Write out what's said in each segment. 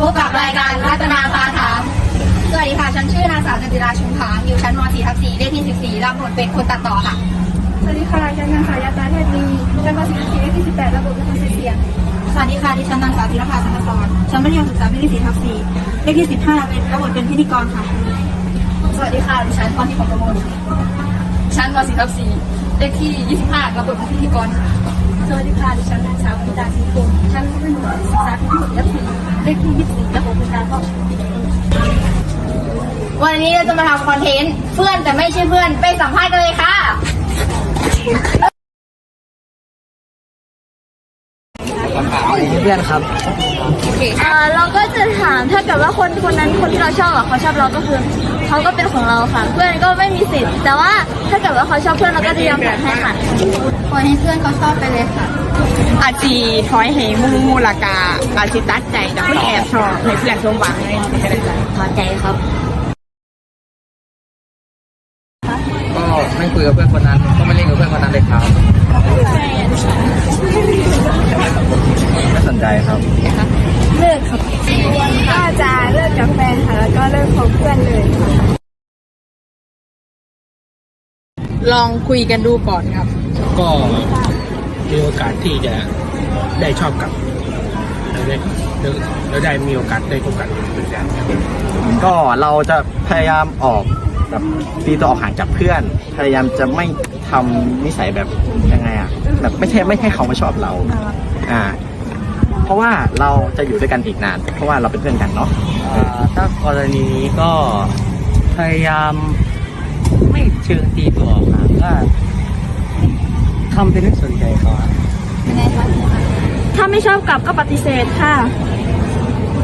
พบกับรายการรัตนาพาถามสวัสดีค่ะ ฉันชื่อนางสาวจันจิราชุมผางอยู่ชั้นม .4 ทับ4เลขที่ 14 รับบทเป็นคนตัดต่อค่ะ สวัสดีค่ะ ฉันนางสาวยาตาเทพดีจังหวัดศรีสะเกษที่ 18ระบบเป็นคนเสียงสวัสดีค่ะ ดิฉันนางสาวธีรภาสังกศรชั้นมัธยมศึกษาปีที่ 4 ทับ 4 เลขที่ 15 เป็นรับบทเป็นพิธีกรค่ะ สวัสดีค่ะ ดิฉันพรทิพย์ของประมวลชั้นม .4 ทับ 4 เลขที่ 25 รับบทเป็นพิธีกรค่ะ สวัสดีค่ะ ดิฉันนางสาวพิดาศรีกุลชั้นมัธยมศึกษาปีที่ 4 ทับ 4 เลขที่24ระบบเป็นการเข้าวันนี้เราจะมาทำคอนเทนต์เพื่อนแต่ไม่ใช่เพื่อนไปสัมภาษณ์กันเลยค่ะ เพื่อนครับ เอ่อเราก็จะถามถ้าเกิดว่าคนคนนั้นคนที่เราชอบอะเขาชอบเราก็คือ เขาก็เป็นของเราค่ะ เพื่อนก็ไม่มีสิทธิ์ แต่ว่าถ้าเกิดว่าเขาชอบเพื่อนเราก็จะยอมแบ่งให้ค่ะปล่อยให้เพื่อนเขาชอบไปเลยค่ะ อาจีถอยเหมูมูลากาอาจีตัดใจแต่ไม่แอบชอบให้เพื่อนสมหวังเลยไม่ได้ใจพอใจครับ ก็ไม่คุยกับเพื่อนคนนั้น ก็ไม่เล่นกับเพื่อนคนนั้นเลยครับไม่สนใจครับเลิกค่ะก็จะเลิกกับแฟนค่ะ แล้วก็เลิกคบเพื่อน ลองคุยกันดูก่อนครับ ก็มีโอกาสที่จะได้ชอบกับแล้วได้แล้วได้มีโอกาสได้พบกันเหมือนกันครับก็เราจะพยายามออกแบบตีตัวออกห่างจากเพื่อน พยายามจะไม่ทำนิสัยแบบยังไงอะแบบไม่ใช่ไม่ให้เขามาชอบเรา อ่า เพราะว่าเราจะอยู่ด้วยกันอีกนาน เพราะว่าเราเป็นเพื่อนกันเนาะ อ่าถ้ากรณีนี้ก็พยายามไม่เชิงตีตัวออกห่างก็ทำเป็นไม่สนใจเขาอะถ้าไม่ชอบกลับก็ปฏิเสธค่ะ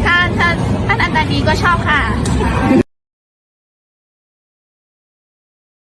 ถ้าถ้าถ้าอันตาดีก็ชอบค่ะ